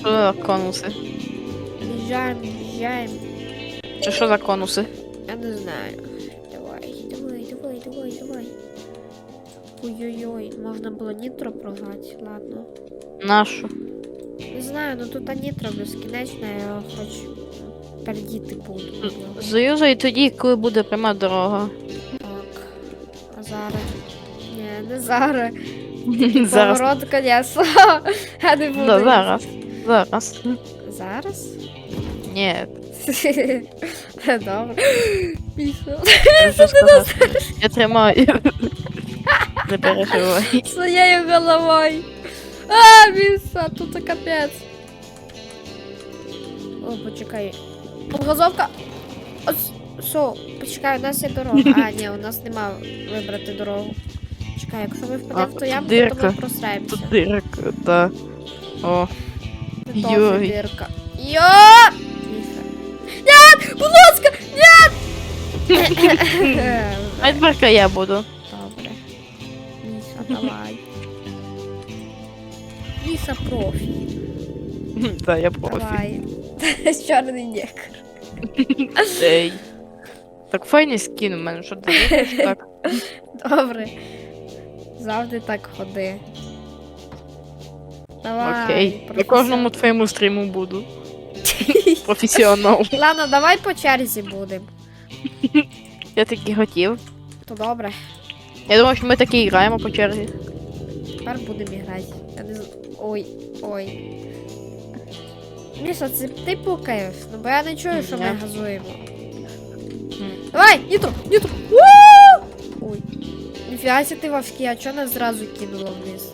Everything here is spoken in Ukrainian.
Що за конуси? Біжаємо, біжаємо. Чи що за конуси? Я не знаю. Давай, давай, давай, давай, давай. Ой-ой-ой, можна було нітро програти, ладно. Нашу. Не знаю, ну тут нітро безкінечно, я хочу передіти буду. Заюзай тоді, коли буде пряма дорога. Так. А зараз. Не зараз. Зараз. Поворот колеса. Я не буду. Да, зараз. Зараз. Зараз? Ні. Добре. Я тримаю. Не переживай. Своєю головою. А, Міша, тут капець. О, почекай. Газовка. Що, почекай, у нас є дорога. А, ні, у нас нема вибрати дорогу. Чекай, якщо ми А, впадемо в ту ямку, то ми дирка. просраємося. Тут дирка, да. О. Це теж Йой. дирка. Йо! Міша. Нет, будь ласка, нет! А тепер я буду. Добре. Міша, давай. Міша профі. Да, я профі. Давай. Чорний негр. Ей. Так файний скін у мене, що ти так? Добре. Завжди так ходи. Давай. Окей. На кожному твоєму стріму буду. Професіонал. Ладно, давай по черзі будемо. Я таки хотів. То добре. Я думав, що ми таки граємо по черзі. Тепер будемо грати. Я не Ой, ой. Міша, це ти пукаєш, ну бо я не чую, що ми газуємо. Давай, нітро, нітро. Ой. Ніфіга ти важкий, а чого нас зразу кинуло вниз?